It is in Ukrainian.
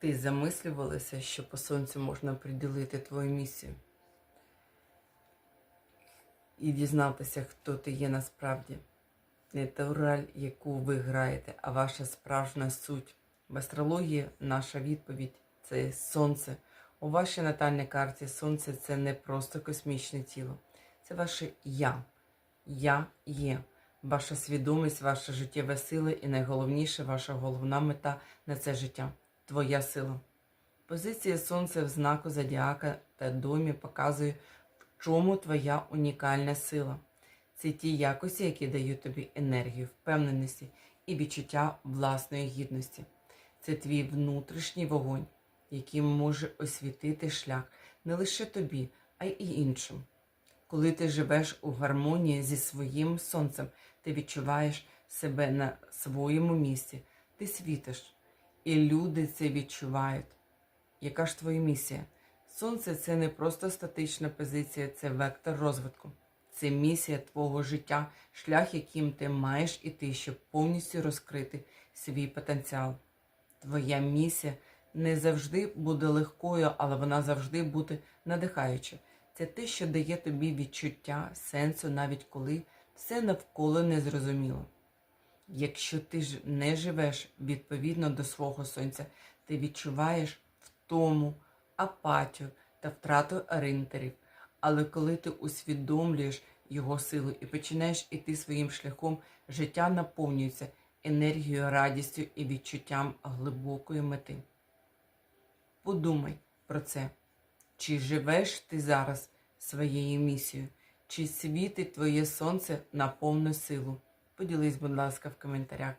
ти замислювалася, що по сонцю можна приділити твою місію і дізнатися, хто ти є насправді. Не ту роль, яку ви граєте, а ваша справжня суть. В астрології наша відповідь це сонце. У вашій натальній карті сонце це не просто космічне тіло, це ваше я. Я є. Ваша свідомість, ваша життєва сила і найголовніше, ваша головна мета на це життя твоя сила. Позиція сонця в знаку зодіака та домі показує, в чому твоя унікальна сила. Це ті якості, які дають тобі енергію, впевненості і відчуття власної гідності. Це твій внутрішній вогонь, який може освітити шлях не лише тобі, а й іншим. Коли ти живеш у гармонії зі своїм сонцем, ти відчуваєш себе на своєму місці, ти світиш, і люди це відчувають. Яка ж твоя місія? Сонце це не просто статична позиція, це вектор розвитку. Це місія твого життя, шлях, яким ти маєш іти, щоб повністю розкрити свій потенціал. Твоя місія не завжди буде легкою, але вона завжди буде надихаюча. Це те, що дає тобі відчуття сенсу, навіть коли все навколо незрозуміло. Якщо ти ж не живеш відповідно до свого сонця, ти відчуваєш втому, апатію та втрату орієнтирів. Але коли ти усвідомлюєш його силу і починаєш іти своїм шляхом, життя наповнюється енергією, радістю і відчуттям глибокої мети. Подумай про це. Чи живеш ти зараз своєю місією? Чи світить твоє сонце на повну силу? Поділись, будь ласка, в коментарях.